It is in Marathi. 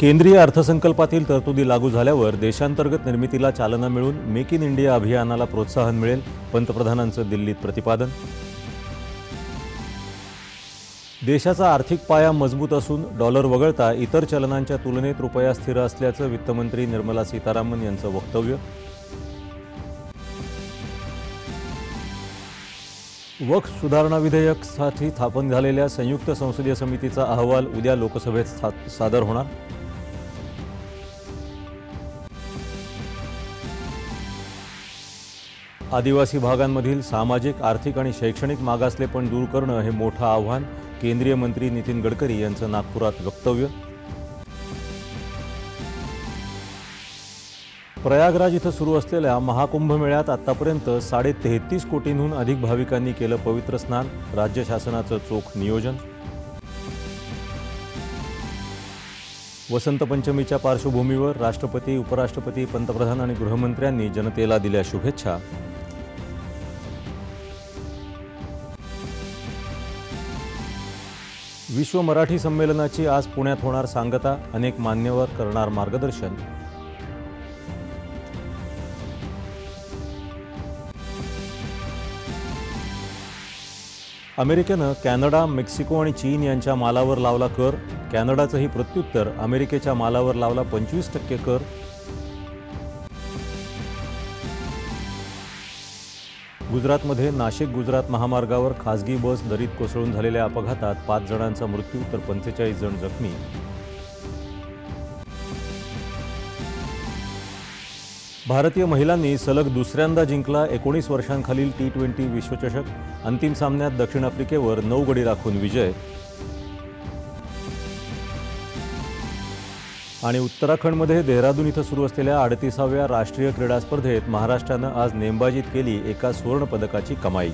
केंद्रीय अर्थसंकल्पातील तरतुदी लागू झाल्यावर देशांतर्गत निर्मितीला चालना मिळून मेक इन इंडिया अभियानाला प्रोत्साहन मिळेल पंतप्रधानांचं दिल्लीत प्रतिपादन. देशाचा आर्थिक पाया मजबूत असून डॉलर वगळता इतर चलनांच्या तुलनेत रुपया स्थिर असल्याचं वित्तमंत्री निर्मला सीतारामन यांचं वक्तव्य. वक्फ सुधारणा विधेयकसाठी स्थापन झालेल्या संयुक्त संसदीय समितीचा अहवाल उद्या लोकसभेत सा- सादर होणार. आदिवासी भागांमधील सामाजिक आर्थिक आणि शैक्षणिक मागासलेपण दूर करणं हे मोठं आव्हान केंद्रीय मंत्री नितीन गडकरी यांचं नागपुरात वक्तव्य. प्रयागराज इथं सुरू असलेल्या महाकुंभ मेळ्यात आतापर्यंत साडे तेहतीस कोटींहून अधिक भाविकांनी केलं पवित्र स्नान राज्य शासनाचं चोख नियोजन. वसंत पंचमीच्या पार्श्वभूमीवर राष्ट्रपती उपराष्ट्रपती पंतप्रधान आणि गृहमंत्र्यांनी जनतेला दिल्या शुभेच्छा. विश्व मराठी संमेलनाची आज पुण्यात होणार सांगता अनेक मान्यवर करणार मार्गदर्शन. अमेरिकेनं कॅनडा मेक्सिको आणि चीन यांच्या मालावर लावला कर. कॅनडाचंही प्रत्युत्तर अमेरिकेच्या मालावर लावला पंचवीस टक्के कर. गुजरातमध्ये नाशिक गुजरात महामार्गावर खासगी बस दरीत कोसळून झालेल्या अपघातात पाच जणांचा मृत्यू तर पंचेचाळीस जण जखमी. भारतीय महिलांनी सलग दुसऱ्यांदा जिंकला एकोणीस वर्षांखालील टी ट्वेंटी विश्वचषक. अंतिम सामन्यात दक्षिण आफ्रिकेवर नऊ गडी राखून विजय. आणि उत्तराखंडमध्ये देहरादून इथं सुरू असलेल्या अडतीसाव्या राष्ट्रीय क्रीडा स्पर्धेत महाराष्ट्रानं आज नेमबाजीत केली एका सुवर्णपदकाची कमाई.